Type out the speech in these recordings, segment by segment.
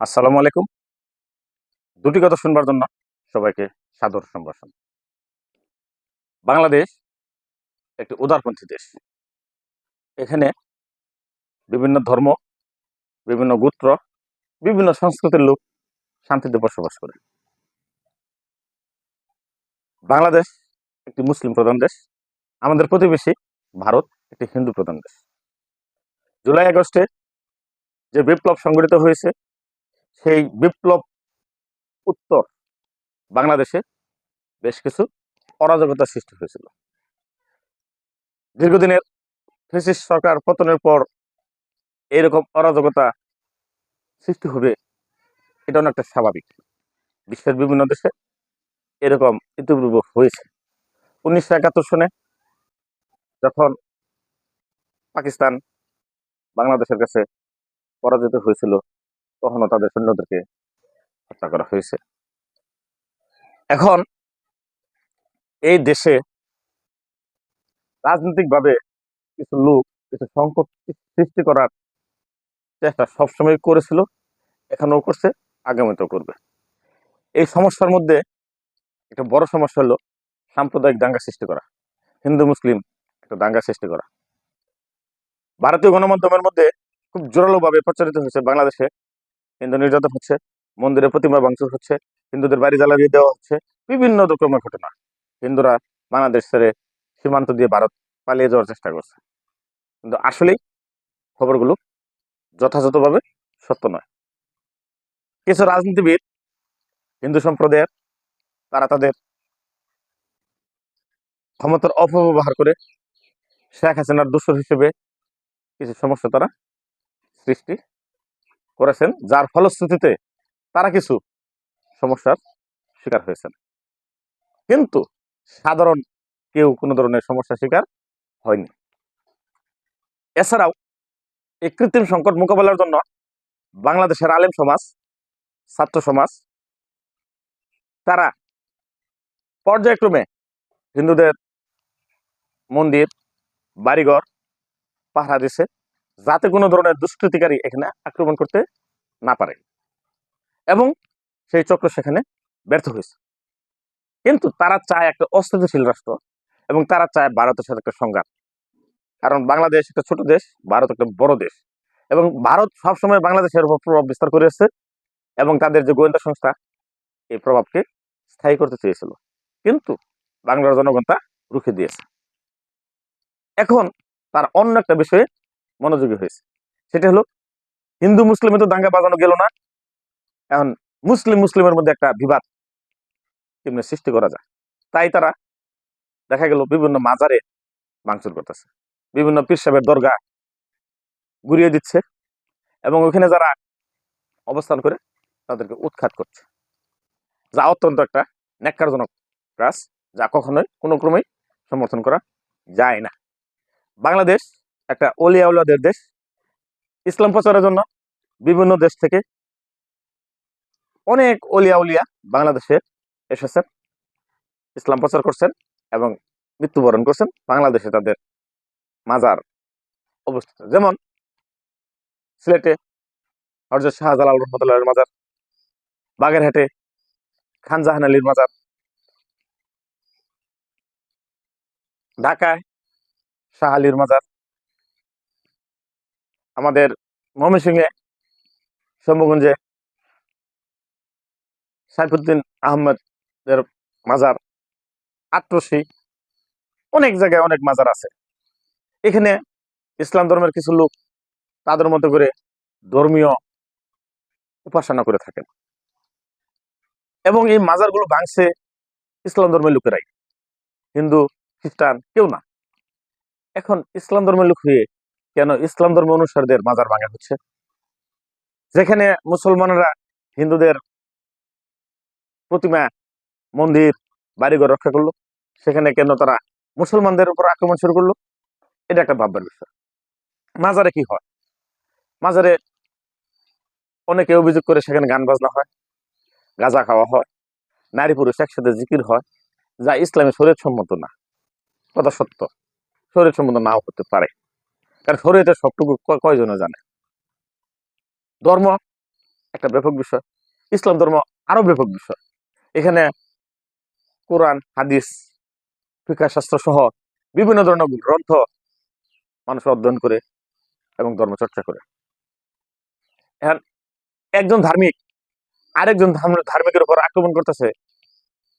আসসালামু আলাইকুম। দুটি কথা শুনবার জন্য সবাইকে সাদর সম্ভাষণ। বাংলাদেশ একটি উদারপন্থী দেশ। এখানে বিভিন্ন ধর্ম, বিভিন্ন গোত্র, বিভিন্ন সংস্কৃতির লোক শান্তিতে বসবাস করে। বাংলাদেশ একটি মুসলিম প্রধান দেশ। আমাদের প্রতিবেশী ভারত একটি হিন্দু প্রধান দেশ। জুলাই আগস্টে যে বিপ্লব সংগঠিত হয়েছে সেই বিপ্লব উত্তর বাংলাদেশে বেশ কিছু অরাজকতার সৃষ্টি হয়েছিল। দীর্ঘদিনের ফেসিস সরকার পতনের পর এইরকম অরাজকতা সৃষ্টি হবে এটা অনেকটা স্বাভাবিক। বিশ্বের বিভিন্ন দেশে এরকম ইতিপূর্বে হয়েছে। উনিশশো একাত্তর সনে যখন পাকিস্তান বাংলাদেশের কাছে পরাজিত হয়েছিল তখনও তাদের সৈন্যদেরকে হত্যা করা হয়েছে। এখন এই দেশে রাজনৈতিকভাবে কিছু লোক কিছু সংকট সৃষ্টি করার চেষ্টা সবসময় করেছিল, এখনও করছে, আগামীতেও করবে। এই সমস্যার মধ্যে একটা বড় সমস্যা হলো সাম্প্রদায়িক দাঙ্গা সৃষ্টি করা, হিন্দু, মুসলিম একটা দাঙ্গা সৃষ্টি করা। ভারতীয় গণমাধ্যমের মধ্যে খুব জোরালোভাবে প্রচারিত হয়েছে বাংলাদেশে হিন্দু নির্যাতন হচ্ছে, মন্দিরে প্রতিমা ভাঙচুর হচ্ছে, হিন্দুদের বাড়ি জ্বালিয়ে দেওয়া হচ্ছে, বিভিন্ন রকমের ঘটনা। হিন্দুরা বাংলাদেশ ছেড়ে সীমান্ত দিয়ে ভারত পালিয়ে যাওয়ার চেষ্টা করছে। কিন্তু আসলেই খবরগুলো যথাযথভাবে সত্য নয়। কিছু রাজনীতিবিদ, হিন্দু সম্প্রদায়ের, তারা তাদের ক্ষমতার অপব্যবহার করে শেখ হাসিনার দোষর হিসেবে কিছু সমস্যা তারা সৃষ্টি করেছেন, যার ফলশ্রুতিতে তারা কিছু সমস্যার শিকার হয়েছেন। কিন্তু সাধারণ কেউ কোনো ধরনের সমস্যার শিকার হয়নি। এছাড়াও এই কৃত্রিম সংকট মোকাবেলার জন্য বাংলাদেশের আলেম সমাজ, ছাত্র সমাজ, তারা পর্যায়ক্রমে হিন্দুদের মন্দির, বাড়িঘর পাহারা দিছে যাতে কোনো ধরনের দুষ্কৃতিকারী এখানে আক্রমণ করতে না পারে। এবং সেই চক্র সেখানে ব্যর্থ হয়েছে। কিন্তু তারা চায় একটা অস্থিতিশীল রাষ্ট্র এবং তারা চায় ভারতের সাথে একটা সংঘাত। কারণ বাংলাদেশ একটা ছোট দেশ, ভারত একটা বড় দেশ। এবং ভারত সবসময় বাংলাদেশের উপর প্রভাব বিস্তার করে এসেছে এবং তাদের যে গোয়েন্দা সংস্থা, এই প্রভাবকে স্থায়ী করতে চেয়েছিল। কিন্তু বাংলার জনগণ তা রুখে দিয়েছে। এখন তার অন্য একটা বিষয়ে মনোযোগী হয়েছে। সেটা হলো, হিন্দু মুসলিমে তো দাঙ্গা বাজানো গেল না। এখন মুসলিম মুসলিমের মধ্যে একটা বিবাদ কেমনে সৃষ্টি করা যায়? তাই তারা দেখা গেল বিভিন্ন মাজারে ভাঙচুর করতেছে। বিভিন্ন পীর সাহেবের দরগা ঘুরিয়ে দিচ্ছে এবং ওখানে যারা অবস্থান করে তাদেরকে উৎখাত করছে। যা অত্যন্ত একটা ন্যাক্কারজনক কাজ যা কখনোই কোনো ক্রমেই সমর্থন করা যায় না। বাংলাদেশ একটা অলিয়াউলাদের দেশ। ইসলাম প্রচারের জন্য বিভিন্ন দেশ থেকে অনেক অলিয়া উলিয়া বাংলাদেশে এসেছেন, ইসলাম প্রচার করছেন এবং মৃত্যুবরণ করছেন। বাংলাদেশে তাদের মাজার অবস্থিত। যেমন সিলেটে হরজত শাহজালাল রহমতুল্লাহের মাজার, বাগেরহাটে খান জাহান আলীর মাজার, ঢাকায় শাহ আলীর মাজার আমাদের ময়মনসিংহে শম্ভুগঞ্জে সাইফুদ্দিন আহমেদের মাজার আট্রসি, অনেক জায়গায় অনেক মাজার আছে। এখানে ইসলাম ধর্মের কিছু লোক তাদের মতো করে ধর্মীয় উপাসনা করে থাকেন। এবং এই মাজারগুলো ভাঙছে ইসলাম ধর্মের লোকেরাই। হিন্দু, খ্রিস্টান, কেউ না। এখন ইসলাম ধর্মের লোক হয়ে কেন ইসলাম ধর্ম অনুসারীদের মাজার ভাঙা হচ্ছে? যেখানে মুসলমানরা হিন্দুদের প্রতিমা, মন্দির, বাড়িঘর রক্ষা করল। সেখানে কেন তারা মুসলমানদের উপর আক্রমণ শুরু করল? এটা একটা ভাববার বিষয়। মাজারে কি হয়? মাজারে অনেকে অভিযোগ করে সেখানে গান বাজনা হয়, গাঁজা খাওয়া হয়, নারী পুরুষ একসাথে জিকির হয়, যা ইসলামী শরীর সম্মত না। কথা সত্য। শরীর সম্মত নাও হতে পারে। কারণ শরীরে সবটুকু কয়জনে জানে? ধর্ম একটা ব্যাপক বিষয়। ইসলাম ধর্ম আরও ব্যাপক বিষয়। এখানে কোরআন, হাদিস শাস্ত্র সহ বিভিন্ন ধরনের গ্রন্থ মানুষ অধ্যয়ন করে এবং ধর্ম চর্চা করে। এখন একজন ধার্মিক আরেকজন ধার্ম- ধার্মিকের উপর আক্রমণ করতেছে,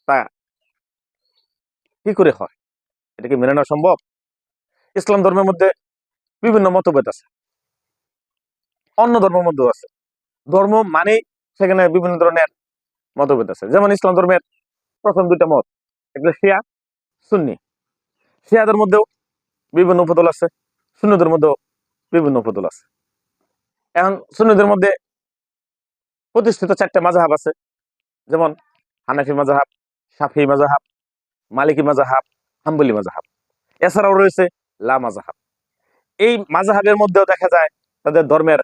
তা কি করে হয়? এটা কি মেনে নেওয়া সম্ভব? ইসলাম ধর্মের মধ্যে বিভিন্ন মতভেদ আছে। অন্য ধর্মের মধ্যেও আছে। ধর্ম মানে সেখানে বিভিন্ন ধরনের মতভেদ আছে। যেমন ইসলাম ধর্মের প্রথম দুইটা মত একটা শিয়া, সুন্নি। শিয়াদের মধ্যেও বিভিন্ন উপদল আছে, সুন্নিদের মধ্যেও বিভিন্ন উপদল আছে। এখন সুন্নিদের মধ্যে প্রতিষ্ঠিত চারটে মাজাহাব আছে। যেমন হানাফি মাজাহাব সাফি মাজাহাব মালিকি মাজাহাব হাম্বলি মাজাহাব এছাড়াও রয়েছে লা মাজাহাব এই মাজাহাবের মধ্যেও দেখা যায় তাদের ধর্মের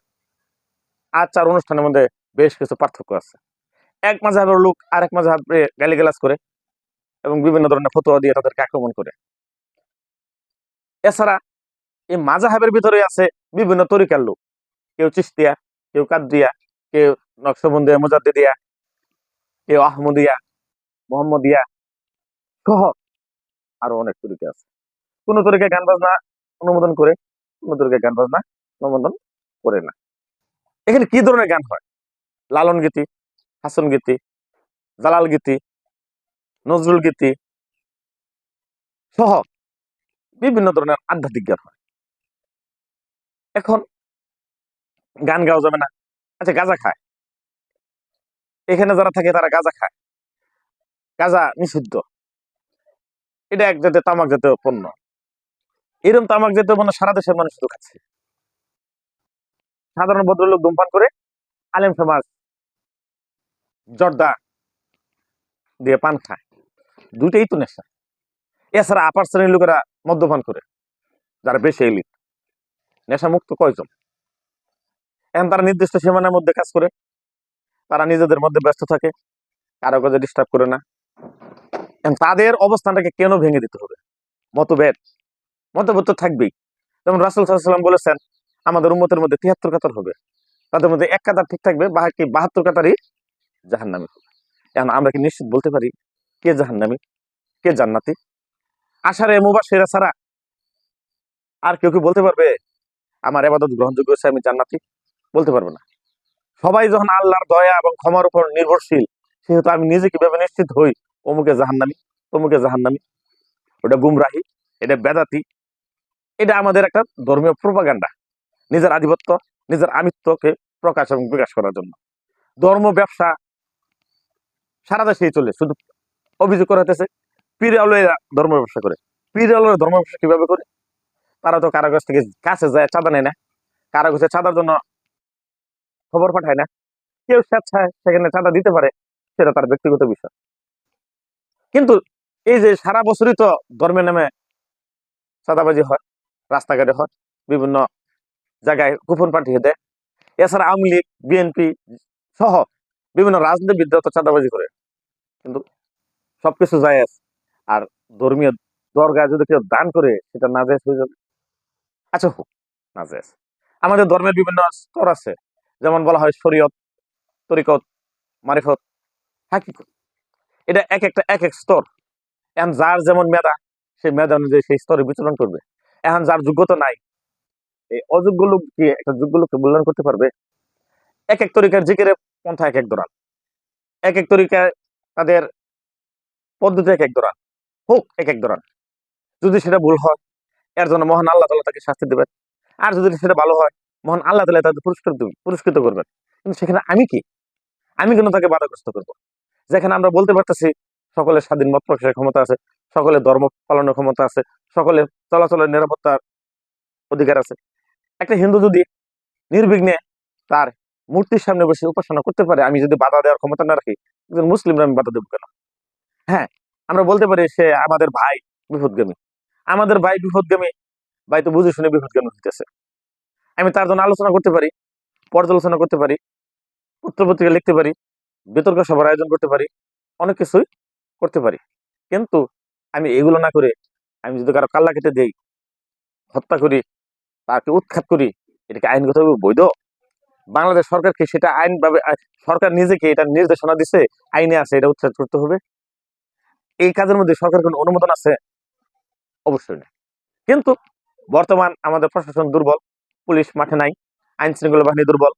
আচার অনুষ্ঠানের মধ্যে বেশ কিছু পার্থক্য আছে। এক মাজাহাবের লোক আরেক মাজাহাবে গালিগালাজ করে এবং বিভিন্ন ধরনের ফতোয়া দিয়ে তাদেরকে আক্রমণ করে। এছাড়া এই মাজাহাবের ভিতরে আছে বিভিন্ন তরিকার লোক। কেউ চিস্তিয়া কেউ কাদ্রিয়া কেউ নকশবন্দিয়া মুজাদ্দিদিয়া, কেউ আহমদিয়া, মোহাম্মদিয়া সহ আরও অনেক তরিকা আছে। কোনো তরিকা গান বাজনা অনুমোদন করে কোন গান বাজনা অনুমোদন করে না। এখানে কি ধরনের গান হয়? লালন গীতি, হাসন গীতি, জালাল গীতি, নজরুল গীতি সহ বিভিন্ন ধরনের আধ্যাত্মিক গান হয়। এখন গান গাওয়া যাবে না। আচ্ছা গাঁজা খায়। এখানে যারা থাকে তারা গাঁজা খায়। গাঁজা নিষিদ্ধ। এটা এক জাতীয় তামাক জাতীয় পণ্য। এরকম তামাক জাতীয় পণ্য সারা দেশের মানুষ তো খাচ্ছে। সাধারণ ভদ্রলোক ধূমপান করে আলেম সমাজ জর্দা দিয়ে পান খায়। দুইটাই তো নেশা। এছাড়া আপার শ্রেণির লোকেরা মদ্যপান করে, যারা বেশি এলিট নেশা মুক্ত কয়জন? এখন তারা নির্দিষ্ট সীমানার মধ্যে কাজ করে, তারা নিজেদের মধ্যে ব্যস্ত থাকে, কারও কাজে ডিস্টার্ব করে না। এখন তাদের অবস্থানটাকে কেন ভেঙে দিতে হবে? মতভেদ। মতভেদ থাকবেই। যেমন রাসুল সাল্লাম বলেছেন, আমাদের উম্মতের মধ্যে তিয়াত্তর কাতার হবে। তাদের মধ্যে এক কাতার ঠিক থাকবে, বাকি বাহাত্তর কাতারই জাহান্নামী হবে। এখন আমরা কি নিশ্চিত বলতে পারি কে জাহান্নামী, কে জান্নাতি? আশারে মুবাসিরা ছাড়া আর কেউ কি বলতে পারবে, আমার এবাদত গ্রহণযোগ্য হচ্ছে আমি জান্নাতি বলতে পারব না। সবাই যখন আল্লাহর দয়া এবং ক্ষমার উপর নির্ভরশীল, সেহেতু আমি নিজে কীভাবে নিশ্চিত হই, অমুকে জাহান্নামি, তমুকে জাহান্নামি ওটা গুমরাহি, এটা বেদাতি এটা আমাদের একটা ধর্মীয় প্রোপাগান্ডা নিজের আধিপত্য, নিজের আমিত্বকে প্রকাশ এবং বিকাশ করার জন্য। ধর্ম ব্যবসা সারা দেশেই চলে, শুধু অভিযোগ করা হতেছে পীর ধর্ম ব্যবসা করে। পীর ধর্ম ব্যবসা কীভাবে করে? তারা তো কারও কাছ থেকে কাছে যায়, চাঁদা নেয় না। কারও কাছে চাঁদার জন্য খবর পাঠায় না। কেউ স্বেচ্ছায় সেখানে চাঁদা দিতে পারে, সেটা তার ব্যক্তিগত বিষয়। কিন্তু এই যে সারা বছরই তো ধর্মের নামে চাঁদাবাজি হয় রাস্তাঘাটে হয়, বিভিন্ন জায়গায় কুপন পাঠিয়ে দেয় এছাড়া আওয়ামী লীগ, বিএনপি সহ বিভিন্ন রাজনীতিবিদরা তো চাঁদাবাজি করে। কিন্তু সবকিছু যায় আর ধর্মীয় দরগা যদি কেউ দান করে, সেটা না যায় হয়ে যাবে। আচ্ছা হোক, না যায় আমাদের ধর্মের বিভিন্ন স্তর আছে। যেমন বলা হয় শরীয়ত, তরিকত, মারিফত, হাকিকত। এটা এক একটা এক এক স্তর। এখন যার যেমন মেধা, সেই মেধা অনুযায়ী সেই স্তরে বিচরণ করবে। এখন যার যোগ্যতা নাই, এই অযোগ্য লোক কি একটা যোগ্য লোককে মূল্যায়ন করতে পারবে? এক এক তরিকার জিকের পন্থা এক এক দোরান এক এক তরিকার তাদের পদ্ধতি এক এক দোরান হোক, এক এক দোরান যদি সেটা ভুল হয়, এর জন্য মহান আল্লাহ তালা তাকে শাস্তি দেবেন। আর যদি সেটা ভালো হয়, মহান আল্লাহ তালা তাদের পুরস্কার দেবেন, পুরস্কৃত করবেন। কিন্তু সেখানে আমি কি? আমি কেন তাকে বাধাগ্রস্ত করব? যেখানে আমরা বলতে পারতেছি, সকলের স্বাধীন মত প্রকাশের ক্ষমতা আছে, সকলের ধর্ম পালনের ক্ষমতা আছে সকলের চলাচলের নিরাপত্তার অধিকার আছে। একটা হিন্দু যদি নির্বিঘ্নে তার মূর্তির সামনে বসে উপাসনা করতে পারে, আমি যদি বাধা দেওয়ার ক্ষমতা না রাখি, একজন মুসলিমরা আমি বাধা দেবো কেন? হ্যাঁ আমরা বলতে পারি সে আমাদের ভাই বিপদগামী। আমাদের ভাই বিপদগামী, ভাই তো বুঝে শুনে বিপদগামী হইতেছে। আমি তার জন্য আলোচনা করতে পারি, পর্যালোচনা করতে পারি পত্রপত্রিকা লিখতে পারি, বিতর্ক সভার আয়োজন করতে পারি, অনেক কিছুই করতে পারি। কিন্তু আমি এগুলো না করে আমি যদি কারও কাল্লা কেটে দেই, হত্যা করি, তাকে উৎখাত করি এটা কি আইনগতভাবে বৈধ? বাংলাদেশ সরকারকে সেটা আইন ভাবে সরকার নিজেকে এটা নির্দেশনা দিছে? আইনে আছে, এটা উচ্ছেদ করতে হবে? এই কাজের মধ্যে সরকার কোনো অনুমোদন আছে? অবশ্যই না। কিন্তু বর্তমান আমাদের প্রশাসন দুর্বল, পুলিশ মাঠে নাই, আইন শৃঙ্খলা বাহিনী দুর্বল,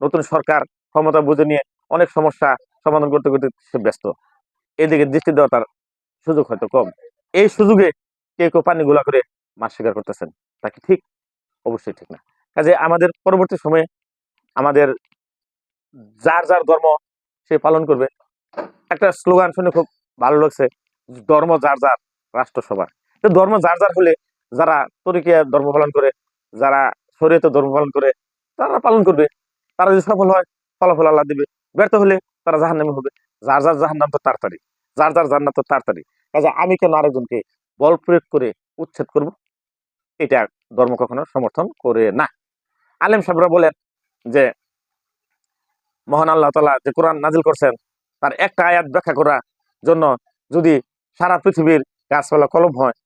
নতুন সরকার ক্ষমতা বুঝে নিয়ে অনেক সমস্যা সমাধান করতে করতে সে ব্যস্ত। এদিকে দৃষ্টি দেওয়া তার সুযোগ হয়তো কম। এই সুযোগে কেউ কেউ পানি গুলা করে মাছ শিকার করতেছেন। তা কি ঠিক? অবশ্যই ঠিক না। কাজে আমাদের পরবর্তী সময়ে আমাদের যার যার ধর্ম সে পালন করবে। একটা স্লোগান শুনে খুব ভালো লাগছে, ধর্ম যার যার রাষ্ট্র সবার তো ধর্ম যার যার হলে যারা তরিকিয়া ধর্ম পালন করে, যারা শরীয়তে ধর্ম পালন করে, তারা পালন করবে। তারা যদি সফল হয়, ফলাফল আল্লাহ দিবে। ব্যর্থ হলে তারা জাহান্নামে হবে। যার যার জাহান্নাম তো তাড়াতাড়ি যার যার জান্নাত তো তাড়াতাড়ি কাজে আমি কেন আরেকজনকে বল প্রয়োগ করে উচ্ছেদ করব। এটা ধর্ম কখনো সমর্থন করে না। আলেম সাহেবরা বলেন যে, মহান আল্লাহ তালা যে কোরআন নাজিল করছেন, তার একটা আয়াত ব্যাখ্যা করার জন্য যদি সারা পৃথিবীর গাছপালা কলম হয়,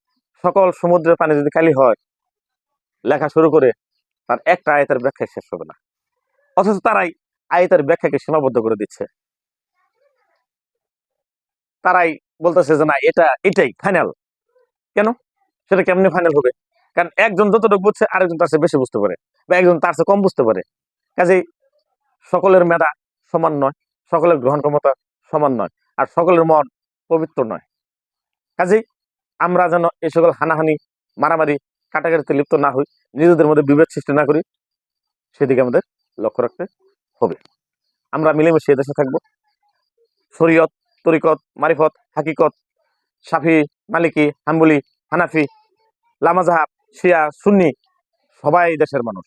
সকল সমুদ্রের পানি যদি খালি হয়, লেখা শুরু করে তার একটা আয়তের ব্যাখ্যা শেষ হবে না। অথচ তারাই আয়তের ব্যাখ্যাকে সীমাবদ্ধ করে দিচ্ছে। তারাই বলতেছে যে, না, এটা, এটাই ফাইনাল কেন? সেটা কেমনি ফাইনাল হবে? কারণ একজন যতটুকু বুঝছে, আরেকজন তার বেশি বুঝতে পারে বা একজন তার কম বুঝতে পারে। কাজেই সকলের মেধা সমান নয়, সকলের গ্রহণ ক্ষমতা সমান নয়, আর সকলের মন পবিত্র নয়। কাজেই আমরা যেন এই সকল হানাহানি, মারামারি, কাটাকাটিতে লিপ্ত না হই, নিজেদের মধ্যে বিভেদ সৃষ্টি না করি, সেদিকে আমাদের লক্ষ্য রাখতে হবে। আমরা মিলেমিশে দেশে থাকব। শরীয়ত, তরিকত, মারিফত, হাকিকত সাফি মালিকি, হাম্বলি, হানাফি লামাজাহাব শিয়া, সুন্নি, সবাই দেশের মানুষ।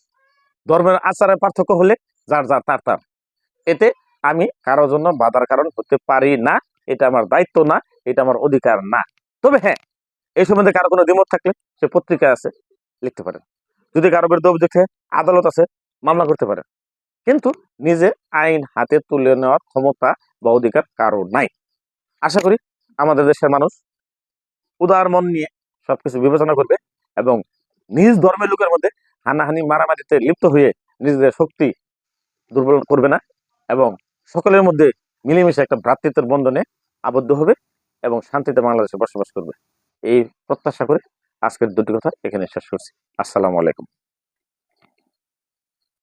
ধর্মের আচারের পার্থক্য হলে যার যার তার তার। এতে আমি কারও জন্য বাধার কারণ হতে পারি না, এটা আমার দায়িত্ব না, এটা আমার অধিকার না। তবে হ্যাঁ এই সম্বন্ধে কারও কোনো দ্বিমত থাকলে সে পত্রিকা আছে, লিখতে পারেন যদি কারও বিরুদ্ধে অভিযোগ থাকে, আদালত আছে, মামলা করতে পারেন কিন্তু নিজে আইন হাতে তুলে নেওয়ার ক্ষমতা বা অধিকার কারও নাই। আশা করি আমাদের দেশের মানুষ উদার মন নিয়ে সবকিছু বিবেচনা করবে এবং নিজ ধর্মের লোকের মধ্যে হানাহানি, মারামারিতে লিপ্ত হয়ে নিজেদের শক্তি দুর্বল করবে না এবং সকলের মধ্যে মিলেমিশে একটা ভ্রাতৃত্বের বন্ধনে আবদ্ধ হবে এবং শান্তিতে বাংলাদেশে বসবাস করবে। এই প্রত্যাশা করে আজকের দুটি কথা এখানে শেষ করছি। আসসালামু আলাইকুম।